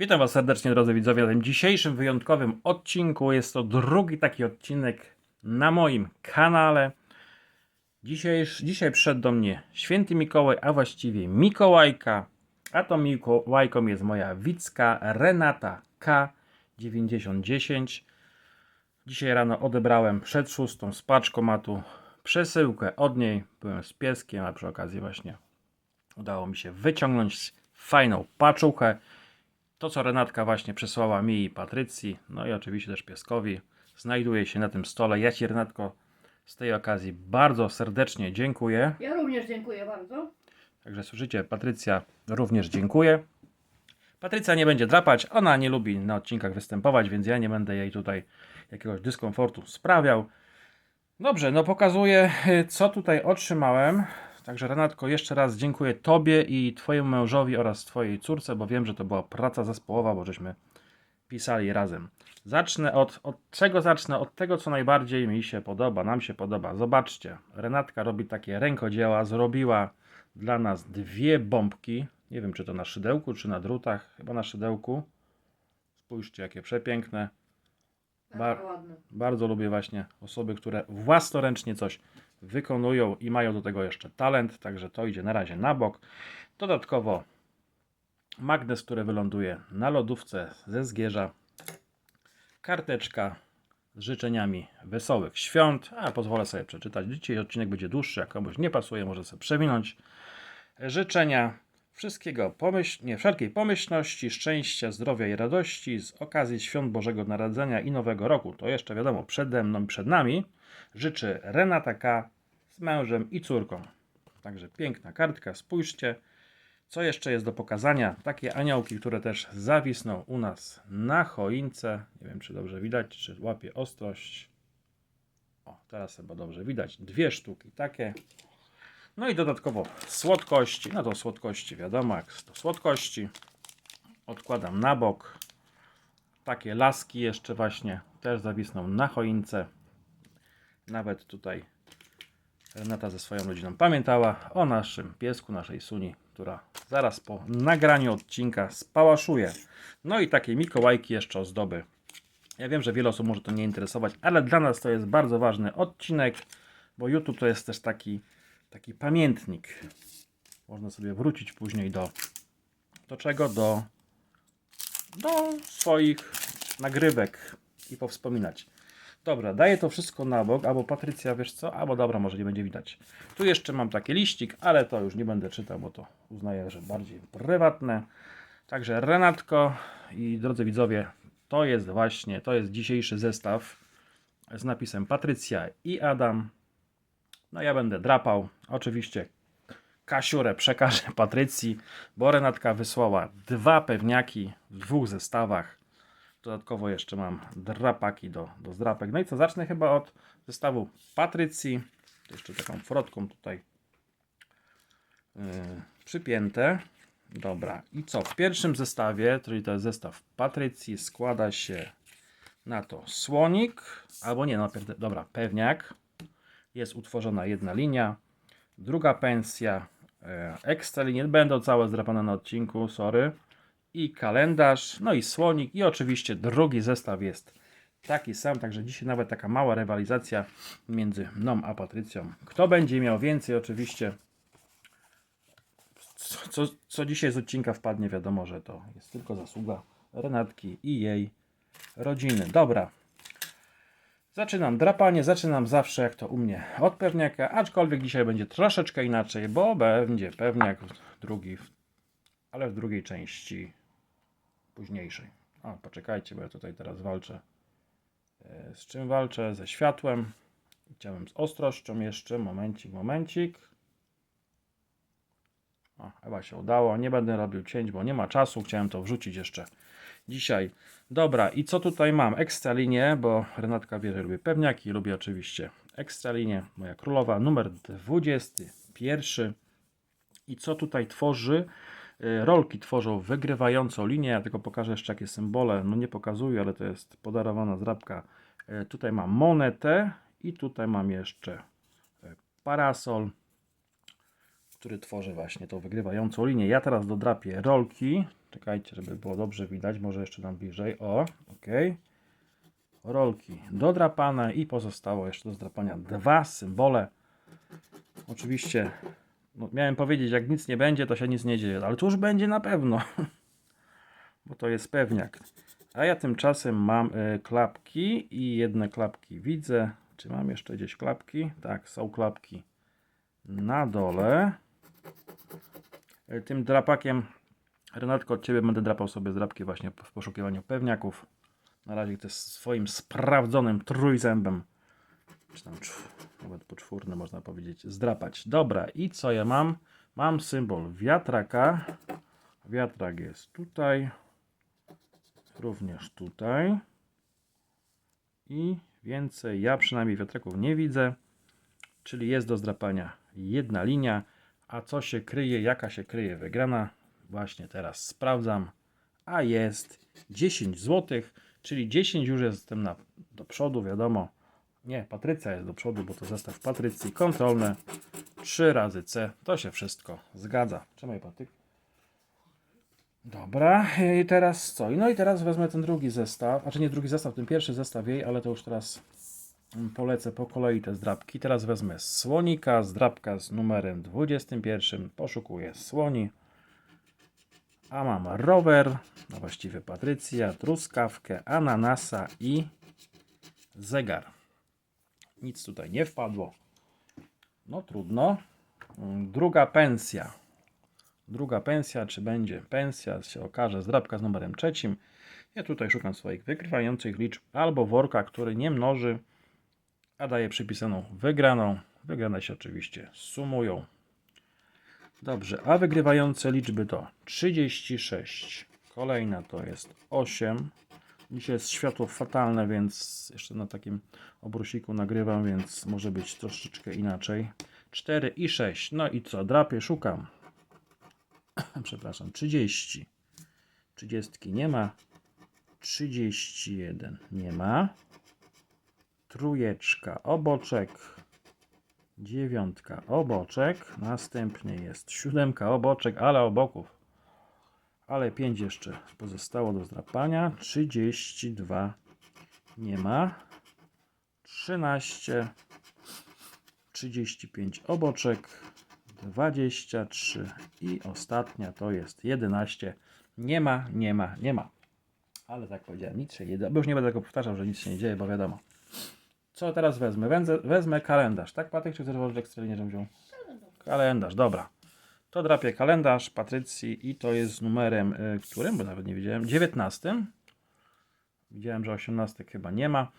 Witam Was serdecznie, drodzy widzowie, w tym dzisiejszym wyjątkowym odcinku. Jest to drugi taki odcinek na moim kanale. Dzisiaj, dzisiaj przyszedł do mnie święty Mikołaj, a właściwie Mikołajka. A to Mikołajką jest moja Wicka Renata K9010. Dzisiaj rano odebrałem przed szóstą z paczkomatu przesyłkę od niej. Byłem z pieskiem, a przy okazji właśnie udało mi się wyciągnąć fajną paczuchę. To, co Renatka właśnie przesłała mi i Patrycji, no i oczywiście też pieskowi, znajduje się na tym stole. Ja Ci, Renatko, z tej okazji bardzo serdecznie dziękuję. Ja również dziękuję bardzo. Także słyszycie, Patrycja również dziękuję. Patrycja nie będzie drapać, ona nie lubi na odcinkach występować, więc ja nie będę jej tutaj jakiegoś dyskomfortu sprawiał. Dobrze, no pokazuję, y, co tutaj otrzymałem. Także Renatko, jeszcze raz dziękuję Tobie i Twojemu mężowi oraz Twojej córce, bo wiem, że to była praca zespołowa, bo żeśmy pisali razem. Zacznę od, od czego zacznę? Od tego, co najbardziej mi się podoba, nam się podoba. Zobaczcie, Renatka robi takie rękodzieła, zrobiła dla nas dwie bombki. Nie wiem, czy to na szydełku, czy na drutach. Chyba na szydełku. Spójrzcie, jakie przepiękne. Bar- Bardzo lubię właśnie osoby, które własnoręcznie coś wykonują i mają do tego jeszcze talent, także to idzie na razie na bok. Dodatkowo magnes, który wyląduje na lodówce ze zgierza. Karteczka z życzeniami wesołych świąt, a pozwolę sobie przeczytać. Dzisiaj odcinek będzie dłuższy, jak komuś nie pasuje, może sobie przewinąć. Życzenia wszystkiego pomyśl, nie, wszelkiej pomyślności, szczęścia, zdrowia i radości z okazji świąt Bożego Narodzenia i Nowego Roku. To jeszcze wiadomo, przede mną, przed nami. Życzy Renata K. z mężem i córką. Także piękna kartka, spójrzcie. Co jeszcze jest do pokazania? Takie aniołki, które też zawisną u nas na choince. Nie wiem, czy dobrze widać, czy łapie ostrość. O, teraz chyba dobrze widać. Dwie sztuki takie. No i dodatkowo słodkości. No to słodkości, wiadomo, jak to słodkości. Odkładam na bok. Takie laski jeszcze właśnie też zawisną na choince. Nawet tutaj Renata ze swoją rodziną pamiętała o naszym piesku, naszej Suni, która zaraz po nagraniu odcinka spałaszuje. No i takie Mikołajki jeszcze ozdoby. Ja wiem, że wiele osób może to nie interesować, ale dla nas to jest bardzo ważny odcinek, bo YouTube to jest też taki, taki pamiętnik. Można sobie wrócić później do, do czego? Do, do swoich nagrywek i powspominać. Dobra, daję to wszystko na bok, albo Patrycja, wiesz co? Albo dobra, może nie będzie widać. Tu jeszcze mam taki liścik, ale to już nie będę czytał, bo to uznaję, że bardziej prywatne. Także Renatko i drodzy widzowie, to jest właśnie, to jest dzisiejszy zestaw z napisem Patrycja i Adam. No ja będę drapał. Oczywiście kasiurę przekażę Patrycji, bo Renatka wysłała dwa pewniaki w dwóch zestawach. Dodatkowo jeszcze mam drapaki do, do zdrapek. No i co, zacznę chyba od zestawu Patrycji. Jeszcze taką frotką tutaj yy, przypięte. Dobra, i co? W pierwszym zestawie, czyli to jest zestaw Patrycji, składa się na to słonik, albo nie, no, dobra, pewniak. Jest utworzona jedna linia. Druga pensja, e, ekstra linie, będą całe zdrapane na odcinku, sorry i kalendarz, no i słonik i oczywiście drugi zestaw jest taki sam, także dzisiaj nawet taka mała rywalizacja między mną a Patrycją. Kto będzie miał więcej oczywiście, co, co, co dzisiaj z odcinka wpadnie, wiadomo, że to jest tylko zasługa Renatki i jej rodziny. Dobra. Zaczynam drapanie, zaczynam zawsze jak to u mnie od pewniaka, aczkolwiek dzisiaj będzie troszeczkę inaczej, bo będzie pewniak drugi, ale w drugiej części późniejszej. O, poczekajcie, bo ja tutaj teraz walczę. E, Z czym walczę? Ze światłem. Chciałem z ostrością jeszcze. Momencik, momencik. O, chyba się udało. Nie będę robił cięć, bo nie ma czasu. Chciałem to wrzucić jeszcze dzisiaj. Dobra, i co tutaj mam? Ekstra linię, bo Renatka wie, że lubię pewniaki. Lubię oczywiście ekstra linię. Moja królowa, numer 21. I co tutaj tworzy? Y, Rolki tworzą wygrywającą linię. Ja tylko pokażę jeszcze jakie symbole. No nie pokazuję, ale to jest podarowana zrabka. Y, Tutaj mam monetę i tutaj mam jeszcze y, parasol. Który tworzy właśnie tą wygrywającą linię. Ja teraz dodrapię rolki. Czekajcie, żeby było dobrze widać. Może jeszcze dam bliżej. O, ok. Rolki dodrapane i pozostało jeszcze do zdrapania dwa symbole. Oczywiście no, miałem powiedzieć, jak nic nie będzie, to się nic nie dzieje, ale to już będzie na pewno. Bo to jest pewniak. A ja tymczasem mam y, klapki i jedne klapki widzę. Czy mam jeszcze gdzieś klapki? Tak, są klapki na dole. Y, tym drapakiem, Renatko, od Ciebie będę drapał sobie zdrapki właśnie w poszukiwaniu pewniaków. Na razie chcę swoim sprawdzonym trójzębem, czy tam nawet poczwórny można powiedzieć, zdrapać. Dobra, i co ja mam? Mam symbol wiatraka. Wiatrak jest tutaj również tutaj. I więcej ja przynajmniej wiatraków nie widzę. Czyli jest do zdrapania jedna linia. A co się kryje, jaka się kryje wygrana? Właśnie teraz sprawdzam. A jest 10 zł, czyli 10 już jestem na, do przodu, wiadomo. Nie, Patrycja jest do przodu, bo to zestaw Patrycji. Kontrolne 3 razy C. To się wszystko zgadza. Trzymaj patyk. Dobra, i teraz co? No i teraz wezmę ten drugi zestaw, znaczy nie drugi zestaw, ten pierwszy zestaw jej, ale to już teraz polecę po kolei te zdrabki. Teraz wezmę słonika, zdrabka z numerem 21, poszukuję słoni. A mam rower, no właściwie Patrycja, truskawkę, ananasa i zegar. Nic tutaj nie wpadło. No trudno. Druga pensja. Druga pensja, czy będzie pensja, się okaże. Zdrabka z numerem trzecim. Ja tutaj szukam swoich wykrywających liczb albo worka, który nie mnoży, a daje przypisaną wygraną. Wygrane się oczywiście sumują. Dobrze, a wygrywające liczby to 36. Kolejna to jest 8. Dzisiaj jest światło fatalne, więc jeszcze na takim obrusiku nagrywam, więc może być troszeczkę inaczej. 4 i 6. No i co? Drapię, szukam. Przepraszam, 30. 30 nie ma. 31 nie ma. Trójeczka, oboczek. Dziewiątka, oboczek. Następnie jest siódemka, oboczek, ale oboków. Ale 5 jeszcze pozostało do zdrapania. 32 nie ma. 13. 35 oboczek. 23 i ostatnia to jest 11. Nie ma, nie ma, nie ma. Ale tak powiedziałem, nic się nie da. Bo już nie będę tego powtarzał, że nic się nie dzieje, bo wiadomo. Co teraz wezmę? Wędzę, wezmę kalendarz. Tak, Patryk, czy chcesz włożyć ekstralnie, żebym wziął? Kalendarz, dobra. To drapię kalendarz Patrycji i to jest z numerem, y, którym, bo nawet nie widziałem, 19. Widziałem, że 18 chyba nie ma.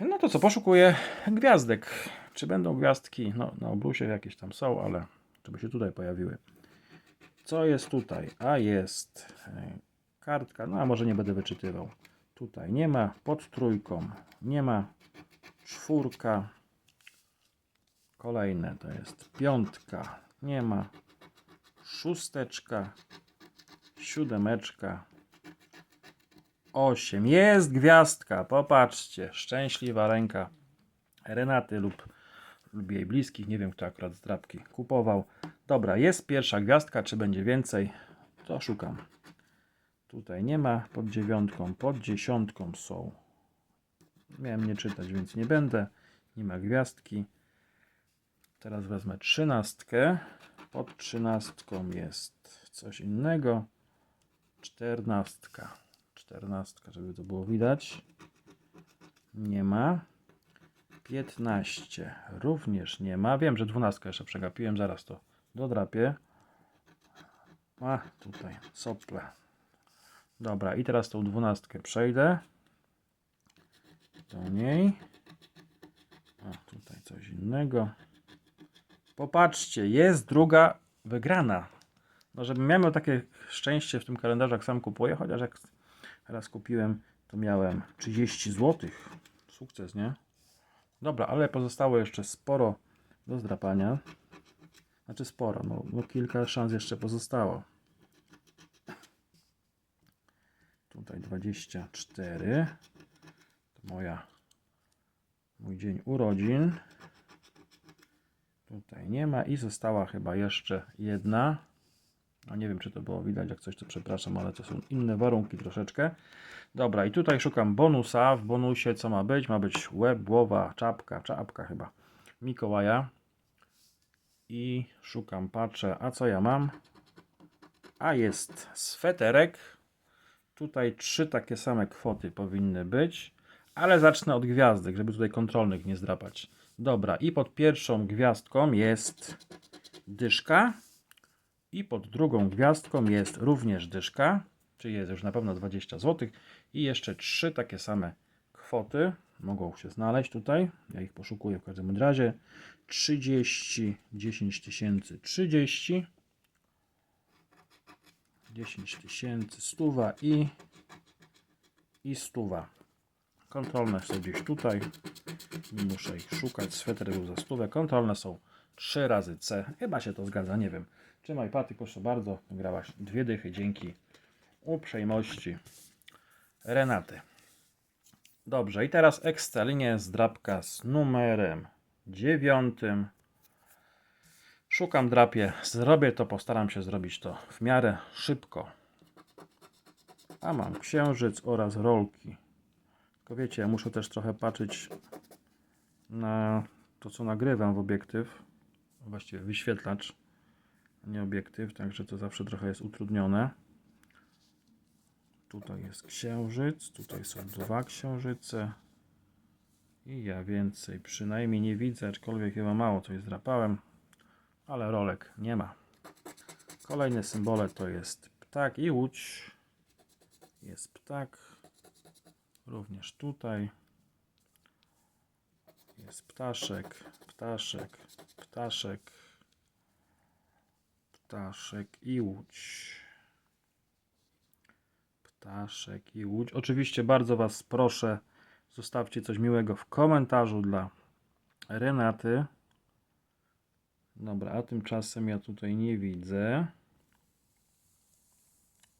No to co, poszukuję gwiazdek. Czy będą gwiazdki? No, na obrusie jakieś tam są, ale żeby się tutaj pojawiły. Co jest tutaj? A jest e, kartka, no a może nie będę wyczytywał. Tutaj nie ma, pod trójką nie ma, czwórka, kolejne to jest piątka, nie ma, szósteczka, siódemeczka, osiem. Jest gwiazdka, popatrzcie, szczęśliwa ręka Renaty lub, lub jej bliskich, nie wiem kto akurat zdrabki kupował. Dobra, jest pierwsza gwiazdka, czy będzie więcej? To szukam. Tutaj nie ma, pod dziewiątką, pod dziesiątką są. Miałem nie czytać, więc nie będę. Nie ma gwiazdki. Teraz wezmę trzynastkę. Pod trzynastką jest coś innego. Czternastka. Czternastka, żeby to było widać. Nie ma. 15 również nie ma. Wiem, że 12 jeszcze przegapiłem, zaraz to dodrapię. A, tutaj sople. Dobra, i teraz tą 12 przejdę. Do niej. A, tutaj coś innego. Popatrzcie, jest druga wygrana. No, żebym miał takie szczęście w tym kalendarzu, jak sam kupuję, chociaż jak raz kupiłem, to miałem 30 zł. Sukces, nie? Dobra, ale pozostało jeszcze sporo do zdrapania. Znaczy sporo, no, no kilka szans jeszcze pozostało. Tutaj 24. Moja mój dzień urodzin. Tutaj nie ma i została chyba jeszcze jedna. No nie wiem, czy to było widać, jak coś to przepraszam, ale to są inne warunki troszeczkę. Dobra, i tutaj szukam bonusa. W bonusie co ma być? Ma być łeb, głowa, czapka, czapka chyba Mikołaja. I szukam, patrzę, a co ja mam? A jest sweterek. Tutaj trzy takie same kwoty powinny być, ale zacznę od gwiazdek, żeby tutaj kontrolnych nie zdrapać. Dobra, i pod pierwszą gwiazdką jest dyszka. I pod drugą gwiazdką jest również dyszka, czyli jest już na pewno 20 zł. I jeszcze trzy takie same kwoty mogą się znaleźć tutaj. Ja ich poszukuję w każdym razie. 30, 10 tysięcy, 30, 10 tysięcy, stuwa i, i stuwa. Kontrolne są gdzieś tutaj. Nie muszę ich szukać. Sweter był za stówę. Kontrolne są 3 razy C. Chyba się to zgadza, nie wiem. Trzymaj paty, proszę bardzo. Grałaś dwie dychy dzięki uprzejmości Renaty. Dobrze, i teraz Excellinie zdrabka z numerem dziewiątym. Szukam drapie, zrobię to, postaram się zrobić to w miarę szybko. A mam księżyc oraz rolki. Tylko wiecie, ja muszę też trochę patrzeć na to, co nagrywam w obiektyw. Właściwie wyświetlacz, a nie obiektyw, także to zawsze trochę jest utrudnione. Tutaj jest księżyc, tutaj są dwa księżyce. I ja więcej przynajmniej nie widzę, aczkolwiek chyba mało coś zdrapałem, ale rolek nie ma. Kolejne symbole to jest ptak i łódź. Jest ptak. Również tutaj. Jest ptaszek, ptaszek, ptaszek, ptaszek i łódź. Ptaszek i łódź. Oczywiście bardzo Was proszę, zostawcie coś miłego w komentarzu dla Renaty. Dobra, a tymczasem ja tutaj nie widzę.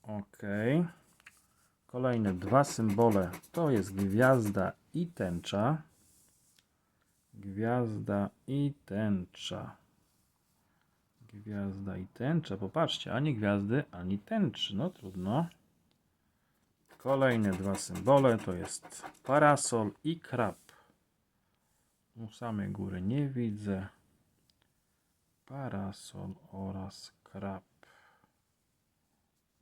Ok. Kolejne dwa symbole to jest gwiazda i tęcza. Gwiazda i tęcza. Gwiazda i tęcza. Popatrzcie, ani gwiazdy, ani tęczy. No trudno. Kolejne dwa symbole to jest parasol i krab. U samej góry nie widzę. Parasol oraz krab.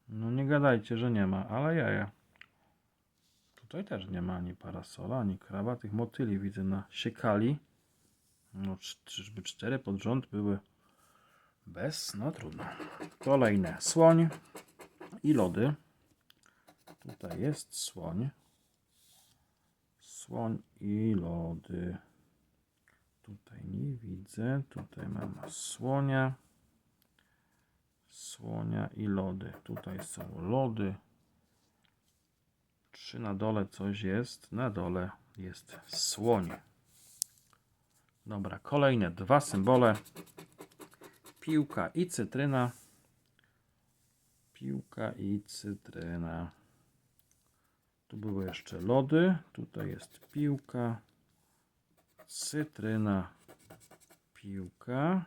No nie gadajcie, że nie ma, ale jaja. Tutaj też nie ma ani parasola, ani kraba. Tych motyli widzę na siekali. No czy- czyżby cztery pod rząd były bez? No trudno. Kolejne słoń i lody. Tutaj jest słoń. Słoń i lody. Tutaj nie widzę. Tutaj mam słonia. Słonia i lody. Tutaj są lody. Czy na dole coś jest? Na dole jest słoń. Dobra, kolejne dwa symbole. Piłka i cytryna. Piłka i cytryna. Tu były jeszcze lody. Tutaj jest piłka. Cytryna. Piłka.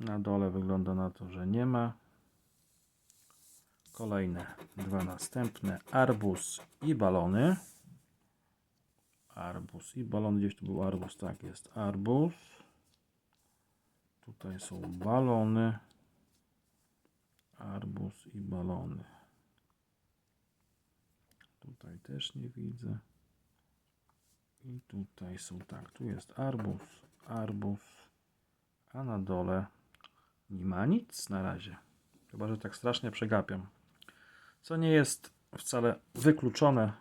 Na dole wygląda na to, że nie ma. Kolejne dwa następne. Arbus i balony. Arbus i balon. Gdzieś tu był arbus. Tak, jest arbus. Tutaj są balony. Arbus i balony. Tutaj też nie widzę. I tutaj są tak. Tu jest arbus, arbus. A na dole nie ma nic na razie. Chyba, że tak strasznie przegapiam. Co nie jest wcale wykluczone.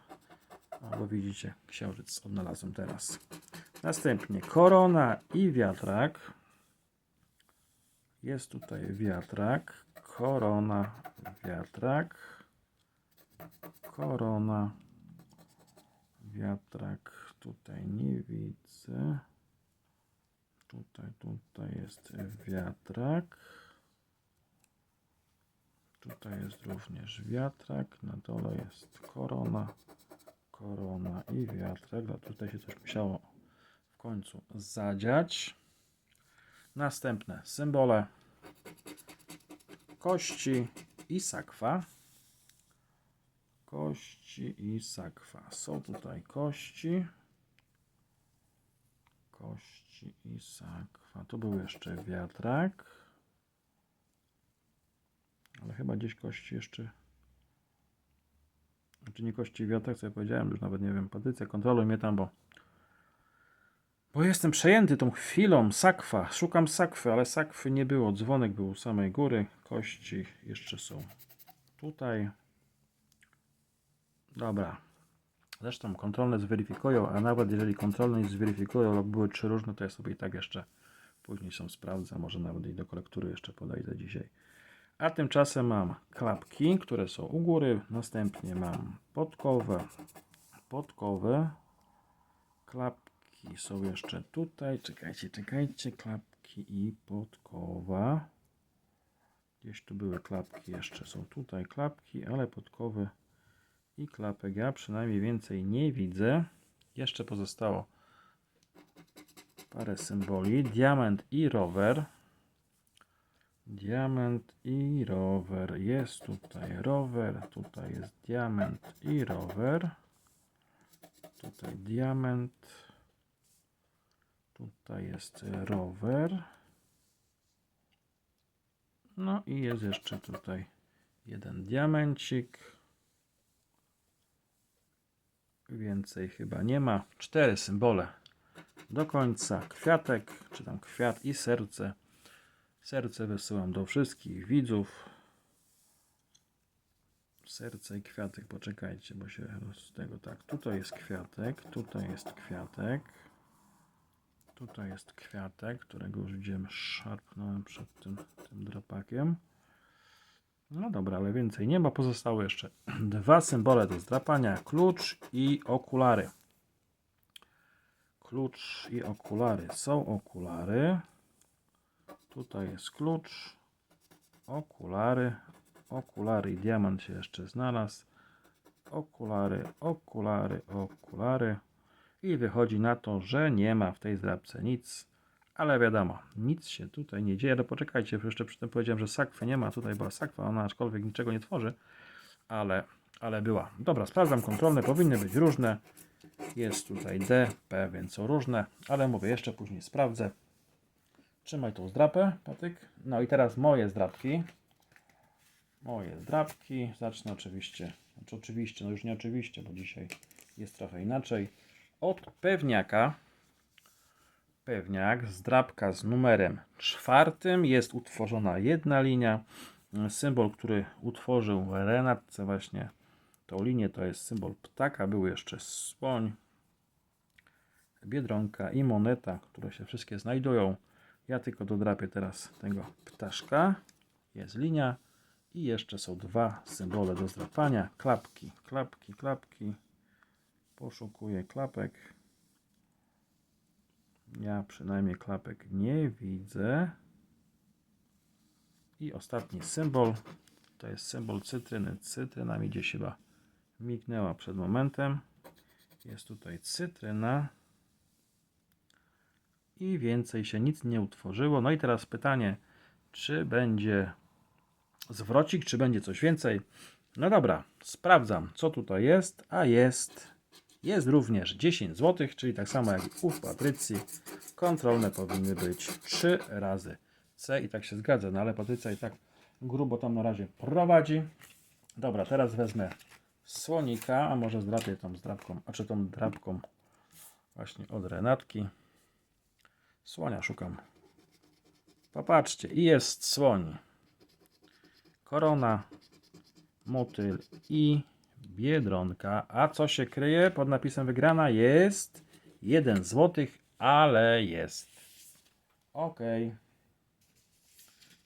Bo widzicie, księżyc odnalazłem teraz. Następnie korona i wiatrak. Jest tutaj wiatrak. Korona, wiatrak. Korona, wiatrak. Tutaj nie widzę. Tutaj, tutaj jest wiatrak. Tutaj jest również wiatrak. Na dole jest korona, korona i wiatrak. A tutaj się coś musiało w końcu zadziać. Następne symbole kości i sakwa. Kości i sakwa. Są tutaj kości. Kości i sakwa. Tu był jeszcze wiatrak. Ale chyba gdzieś kości jeszcze. Znaczy nie kości wiatrak, co ja powiedziałem, już nawet nie wiem. Patrycja, kontroluj mnie tam, bo. Bo jestem przejęty tą chwilą. Sakwa. Szukam sakwy, ale sakwy nie było. Dzwonek był u samej góry. Kości jeszcze są tutaj. Dobra. Zresztą kontrolne zweryfikują, a nawet jeżeli kontrolne nie zweryfikują, lub były trzy różne, to ja sobie i tak jeszcze później są sprawdzę. Może nawet i do kolektury jeszcze podejdę dzisiaj. A tymczasem mam klapki, które są u góry. Następnie mam podkowę. Podkowy. Klapki są jeszcze tutaj. Czekajcie, czekajcie. Klapki i podkowa. Gdzieś tu były klapki, jeszcze są tutaj klapki, ale podkowy i klapek ja przynajmniej więcej nie widzę. Jeszcze pozostało parę symboli. Diament i rower. Diament i rower. Jest tutaj rower, tutaj jest diament i rower. Tutaj diament. Tutaj jest rower. No i jest jeszcze tutaj jeden diamencik. Więcej chyba nie ma. Cztery symbole do końca. Kwiatek, czy tam kwiat i serce. Serce wysyłam do wszystkich widzów. Serce i kwiatek, poczekajcie, bo się roz tego tak. Tutaj jest kwiatek, tutaj jest kwiatek. Tutaj jest kwiatek, którego już widziałem, szarpnąłem przed tym, tym drapakiem. No dobra, ale więcej nie ma. Pozostały jeszcze dwa symbole do zdrapania. Klucz i okulary. Klucz i okulary. Są okulary. Tutaj jest klucz. Okulary. Okulary i diamant się jeszcze znalazł. Okulary, okulary, okulary. I wychodzi na to, że nie ma w tej zdrabce nic. Ale wiadomo, nic się tutaj nie dzieje. No poczekajcie, jeszcze przy tym powiedziałem, że sakwy nie ma. Tutaj była sakwa, ona aczkolwiek niczego nie tworzy. Ale, ale była. Dobra, sprawdzam kontrolne. Powinny być różne. Jest tutaj D, P, więc są różne. Ale mówię, jeszcze później sprawdzę. Trzymaj tą zdrapę, patyk. No i teraz moje zdrapki. Moje zdrapki. Zacznę oczywiście, znaczy oczywiście, no już nie oczywiście, bo dzisiaj jest trochę inaczej. Od pewniaka. Pewniak, zdrapka z numerem czwartym. Jest utworzona jedna linia. Symbol, który utworzył Renatce właśnie tą linię, to jest symbol ptaka. Był jeszcze słoń, biedronka i moneta, które się wszystkie znajdują. Ja tylko dodrapię teraz tego ptaszka. Jest linia. I jeszcze są dwa symbole do zdrapania. Klapki, klapki, klapki. Poszukuję klapek. Ja przynajmniej klapek nie widzę. I ostatni symbol. To jest symbol cytryny. Cytryna mi gdzieś chyba mignęła przed momentem. Jest tutaj cytryna. I więcej się nic nie utworzyło. No i teraz pytanie, czy będzie zwrocik, czy będzie coś więcej? No dobra, sprawdzam, co tutaj jest. A jest jest również 10 zł, czyli tak samo jak u Patrycji. Kontrolne powinny być 3 razy C i tak się zgadza, no ale Patrycja i tak grubo tam na razie prowadzi. Dobra, teraz wezmę słonika, a może zdrapię tą zdrapką, a czy tą drapką właśnie od Renatki. Słonia szukam. Popatrzcie, i jest słoń. Korona, motyl i Biedronka. A co się kryje pod napisem wygrana? Jest 1 zł, ale jest. Ok.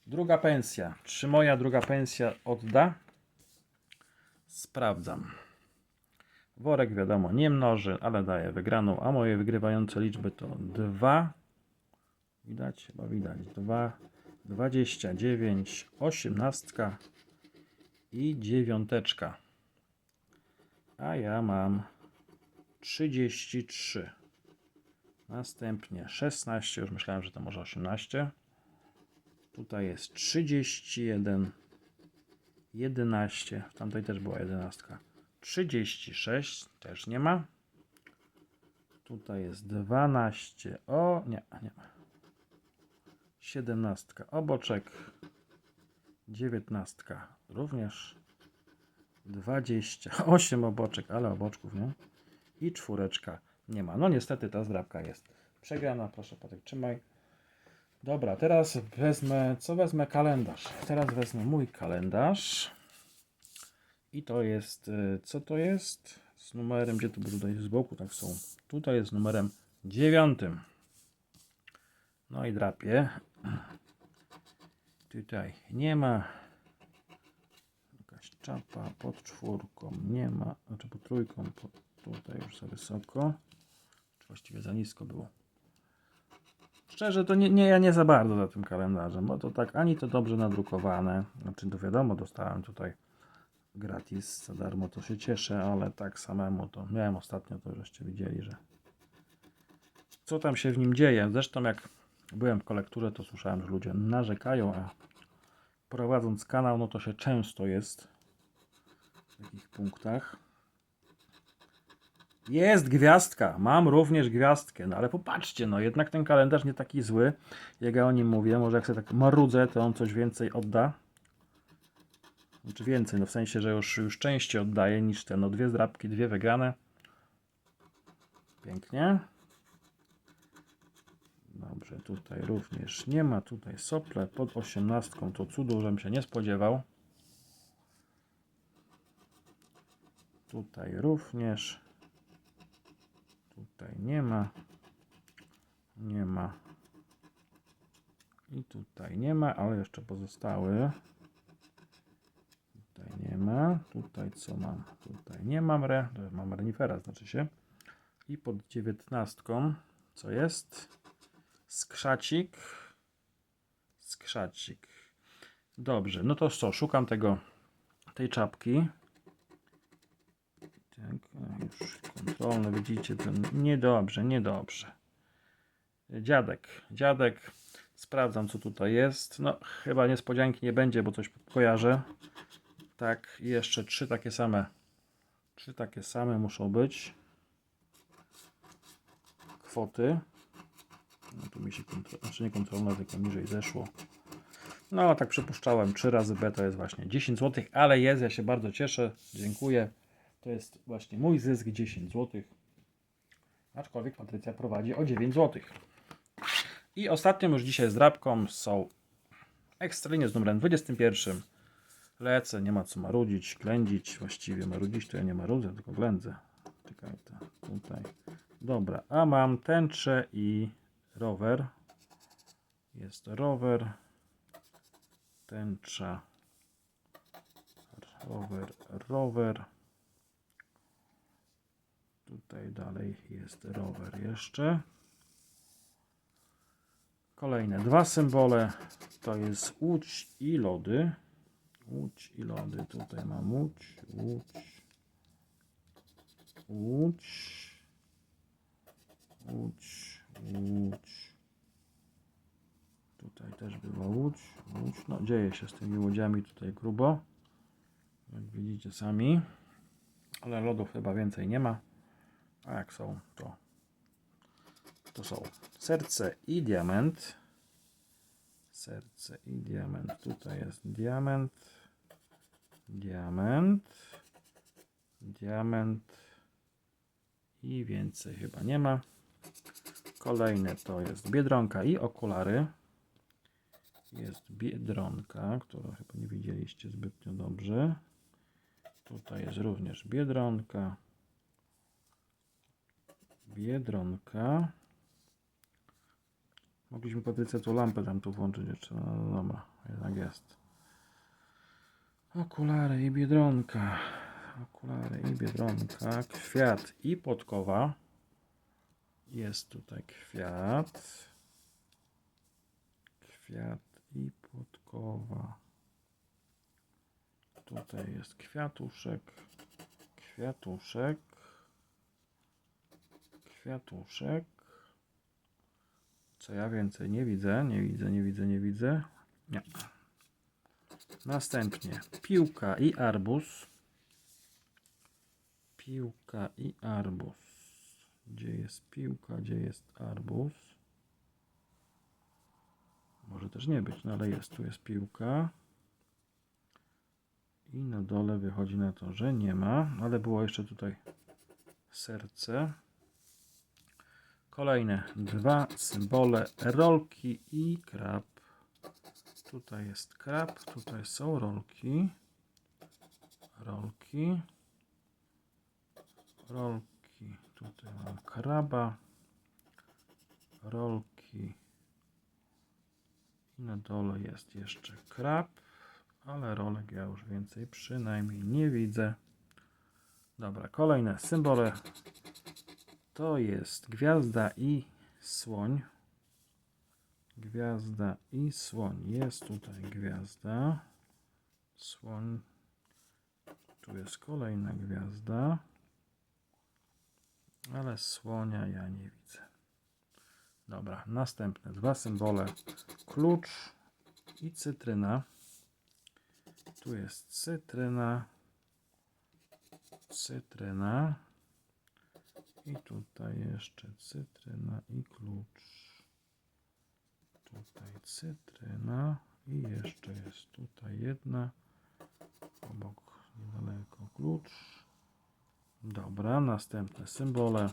Druga pensja. Czy moja druga pensja odda? Sprawdzam. Worek wiadomo nie mnoży, ale daje wygraną, a moje wygrywające liczby to 2. Widać? Chyba widać. 2, 29, 18 i dziewiąteczka a ja mam 33. Następnie 16, już myślałem, że to może 18. Tutaj jest 31, 11, w tamtej też była 11. 36, też nie ma. Tutaj jest 12, o nie, nie ma. 17, oboczek. 19, również. 28 oboczek, ale oboczków nie. I czwóreczka nie ma. No niestety ta zdrabka jest przegrana. Proszę Patek, trzymaj. Dobra, teraz wezmę, co wezmę? Kalendarz. Teraz wezmę mój kalendarz. I to jest, y, co to jest? Z numerem, gdzie to było tutaj z boku, tak są. Tutaj jest numerem dziewiątym. No i drapię. Tutaj nie ma. Jakaś czapa pod czwórką nie ma. Znaczy pod trójką, pod, tutaj już za wysoko. Czy właściwie za nisko było. Szczerze, to nie, nie, ja nie za bardzo za tym kalendarzem, bo to tak ani to dobrze nadrukowane. Znaczy, to wiadomo, dostałem tutaj gratis, za darmo, to się cieszę, ale tak samemu to miałem ostatnio, to żeście widzieli, że co tam się w nim dzieje. Zresztą jak byłem w kolekturze, to słyszałem, że ludzie narzekają, a prowadząc kanał, no to się często jest w takich punktach. Jest gwiazdka, mam również gwiazdkę, no ale popatrzcie, no jednak ten kalendarz nie taki zły, jak ja o nim mówię, może jak sobie tak marudzę, to on coś więcej odda. Znaczy więcej, no w sensie, że już, już częściej oddaje niż te, no dwie zdrabki, dwie wygrane. Pięknie. Dobrze, tutaj również nie ma, tutaj sople pod osiemnastką, to cudu, żem się nie spodziewał. Tutaj również. Tutaj nie ma. Nie ma. I tutaj nie ma, ale jeszcze pozostały. Tutaj nie ma. Tutaj co mam? Tutaj nie mam re. Mam renifera, znaczy się. I pod dziewiętnastką co jest? Skrzacik. Skrzacik. Dobrze, no to co? Szukam tego tej czapki. Tak, już kontrolne, widzicie, to niedobrze, niedobrze. Dziadek, dziadek, sprawdzam co tutaj jest. No, chyba niespodzianki nie będzie, bo coś kojarzę. Tak, jeszcze trzy takie same. Trzy takie same muszą być. Kwoty. No tu mi się kontrol, znaczy nie kontrolne, tylko niżej zeszło. No, tak przypuszczałem, 3 razy B to jest właśnie 10 zł, ale jest, ja się bardzo cieszę, dziękuję. To jest właśnie mój zysk 10 zł. Aczkolwiek Patrycja prowadzi o 9 zł. I ostatnią już dzisiaj zdrabką są ekstralinie z numerem 21. Lecę, nie ma co marudzić, ględzić. Właściwie marudzić to ja nie marudzę, tylko ględzę. Czekaj, tutaj. Dobra, a mam tęczę i rower. Jest rower, tęcza, rower, rower. Tutaj dalej jest rower jeszcze. Kolejne dwa symbole to jest łódź i lody. Łódź i lody. Tutaj mam łódź, łódź, łódź, łódź, łódź. Tutaj też była łódź, łódź. No dzieje się z tymi łodziami tutaj grubo. Jak widzicie sami. Ale lodów chyba więcej nie ma. A jak są, to to są serce i diament. Serce i diament. Tutaj jest diament. Diament. Diament. I więcej chyba nie ma. Kolejne to jest biedronka i okulary. Jest biedronka, którą chyba nie widzieliście zbytnio dobrze. Tutaj jest również biedronka. Biedronka. Mogliśmy Patrycja tu lampę tam tu włączyć jeszcze. No, no dobra, jednak jest. Okulary i biedronka. Okulary i biedronka. Kwiat i podkowa. Jest tutaj kwiat. Kwiat i podkowa. Tutaj jest kwiatuszek. Kwiatuszek. Kwiatuszek. Co ja więcej nie widzę, nie widzę, nie widzę, nie widzę. Nie. Następnie piłka i arbuz. Piłka i arbuz. Gdzie jest piłka, gdzie jest arbuz? Może też nie być, no ale jest. Tu jest piłka. I na dole wychodzi na to, że nie ma, ale było jeszcze tutaj serce. Kolejne dwa symbole rolki i krab. Tutaj jest krab, tutaj są rolki. Rolki. Rolki. Tutaj mam kraba. Rolki. I na dole jest jeszcze krab, ale rolek ja już więcej przynajmniej nie widzę. Dobra, kolejne symbole to jest gwiazda i słoń. Gwiazda i słoń. Jest tutaj gwiazda. Słoń. Tu jest kolejna gwiazda. Ale słonia ja nie widzę. Dobra, następne dwa symbole. Klucz i cytryna. Tu jest cytryna. Cytryna. I tutaj jeszcze cytryna i klucz. Tutaj cytryna i jeszcze jest tutaj jedna. Obok niedaleko klucz. Dobra, następne symbole.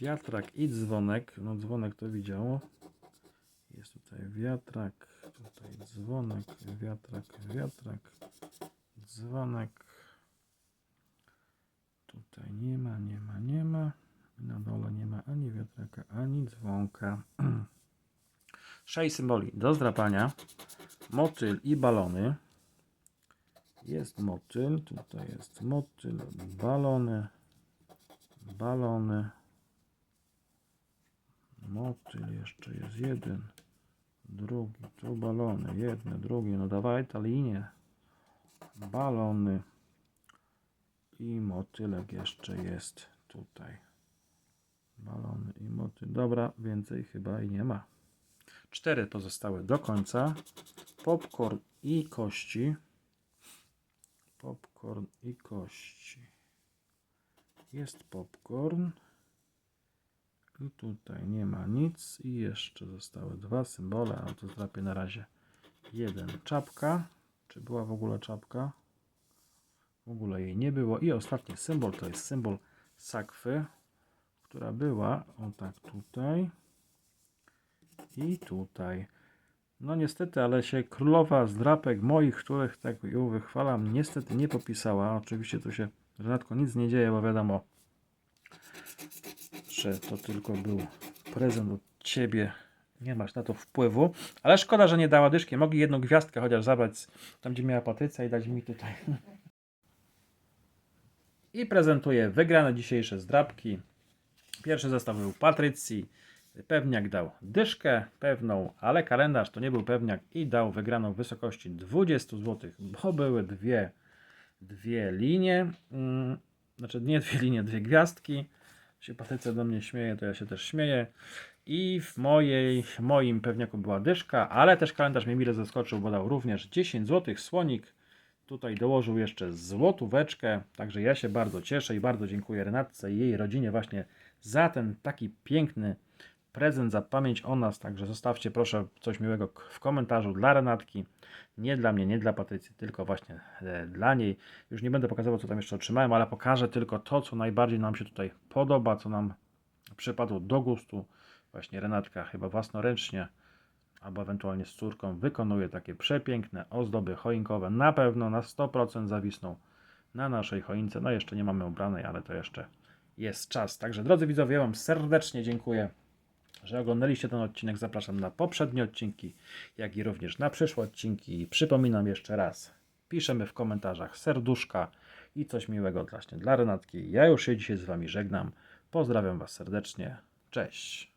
Wiatrak i dzwonek. No dzwonek to widziało. Jest tutaj wiatrak, tutaj dzwonek, wiatrak, wiatrak, dzwonek. Tutaj nie ma, nie ma, nie ma. Na dole nie ma ani wiatraka, ani dzwonka. Sześć symboli do zdrapania. Motyl i balony. Jest motyl, tutaj jest motyl, balony, balony. Motyl jeszcze jest jeden, drugi, tu balony, jedne, drugie, no dawaj ta linie. Balony i motylek jeszcze jest tutaj. Balony i motyl. Dobra, więcej chyba i nie ma. Cztery pozostałe do końca. Popcorn i kości. Popcorn i kości. Jest popcorn. I tutaj nie ma nic. I jeszcze zostały dwa symbole, ale to zdrapię na razie. Jeden czapka. Czy była w ogóle czapka? W ogóle jej nie było. I ostatni symbol to jest symbol sakwy, która była, o tak tutaj i tutaj. No niestety, ale się królowa z drapek moich, których tak ją wychwalam, niestety nie popisała. Oczywiście tu się rzadko nic nie dzieje, bo wiadomo, że to tylko był prezent od ciebie. Nie masz na to wpływu. Ale szkoda, że nie dała dyszki. Mogli jedną gwiazdkę chociaż zabrać tam, gdzie miała Patrycja i dać mi tutaj. I prezentuję wygrane dzisiejsze zdrabki. Pierwszy zestaw był Patrycji. Pewniak dał dyszkę pewną, ale kalendarz to nie był pewniak i dał wygraną w wysokości 20 zł, bo były dwie, dwie linie. Mm, znaczy nie dwie linie, dwie gwiazdki. Się Patrycja do mnie śmieje, to ja się też śmieję. I w mojej, moim pewniaku była dyszka, ale też kalendarz mnie mile zaskoczył, bo dał również 10 zł. Słonik tutaj dołożył jeszcze złotóweczkę, także ja się bardzo cieszę i bardzo dziękuję Renatce i jej rodzinie właśnie za ten taki piękny prezent, za pamięć o nas, także zostawcie proszę coś miłego w komentarzu dla Renatki, nie dla mnie, nie dla Patrycji, tylko właśnie e, dla niej. Już nie będę pokazywał, co tam jeszcze otrzymałem, ale pokażę tylko to, co najbardziej nam się tutaj podoba, co nam przypadło do gustu. Właśnie Renatka chyba własnoręcznie albo ewentualnie z córką wykonuje takie przepiękne ozdoby choinkowe. Na pewno na 100% zawisną na naszej choince. No jeszcze nie mamy ubranej, ale to jeszcze jest czas. Także drodzy widzowie, ja Wam serdecznie dziękuję, że oglądaliście ten odcinek. Zapraszam na poprzednie odcinki, jak i również na przyszłe odcinki. Przypominam jeszcze raz, piszemy w komentarzach serduszka i coś miłego właśnie dla Renatki. Ja już się dzisiaj z Wami żegnam. Pozdrawiam Was serdecznie. Cześć.